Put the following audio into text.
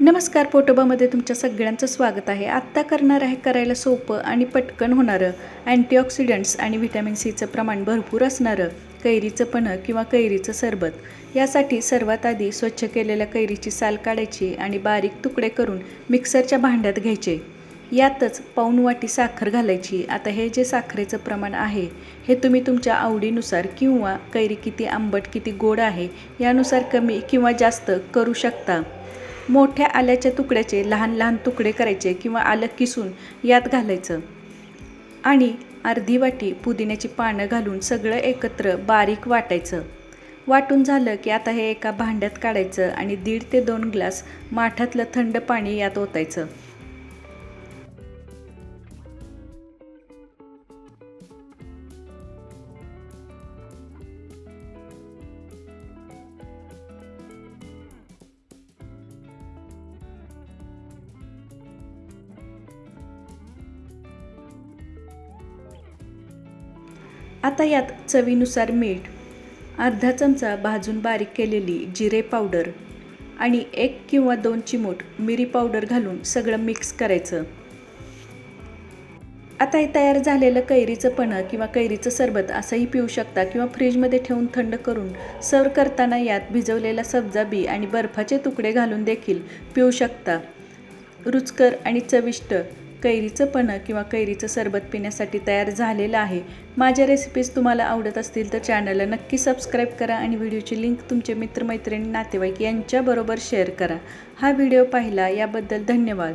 नमस्कार पोटोबामध्ये तुमच्या सगळ्यांचं स्वागत आहे. आत्ता करणार आहे करायला सोपं आणि पटकन होणारं अँटीऑक्सिडंट्स आणि व्हिटॅमिन सीचं प्रमाण भरपूर असणारं कैरीचं पणं किंवा कैरीचं सरबत. यासाठी सर्वात आधी स्वच्छ केलेल्या कैरीची साल काढायची आणि बारीक तुकडे करून मिक्सरच्या भांड्यात घ्यायचे. यातच पाऊण वाटी साखर घालायची. आता हे जे साखरेचं प्रमाण आहे हे तुम्ही तुमच्या आवडीनुसार किंवा कैरी किती आंबट किती गोड आहे यानुसार कमी किंवा जास्त करू शकता. मोठ्या आल्याच्या तुकड्याचे लहान लहान तुकडे करायचे किंवा आलं किसून यात घालायचं. आणि अर्धी वाटी पुदिन्याची पानं घालून सगळं एकत्र बारीक वाटायचं. वाटून झालं की आता हे एका भांड्यात काढायचं आणि दीड ते दोन ग्लास माठातलं थंड पाणी यात ओतायचं. आता यात चवीनुसार मीठ अर्धा चमचा भाजून बारीक केलेली जिरे पावडर आणि एक किंवा दोन चिमूट मिरी पावडर घालून सगळं मिक्स करायचं. आता हे तयार झालेलं कैरीचं पणं किंवा कैरीचं सरबत असंही पिऊ शकता किंवा फ्रीजमध्ये ठेवून थंड करून सर्व करताना यात भिजवलेला सब्जा बी आणि बर्फाचे तुकडे घालून देखील पिऊ शकता. रुचकर आणि चविष्ट कैरीचं पणं किंवा कैरीचं सरबत पिण्यासाठी तयार झालेलं आहे. माझ्या रेसिपीज तुम्हाला आवडत असतील तर चॅनलला नक्की सबस्क्राईब करा आणि व्हिडिओची लिंक तुमचे मित्रमैत्रिणी नातेवाईक यांच्याबरोबर शेअर करा. हा व्हिडिओ पाहिला याबद्दल धन्यवाद.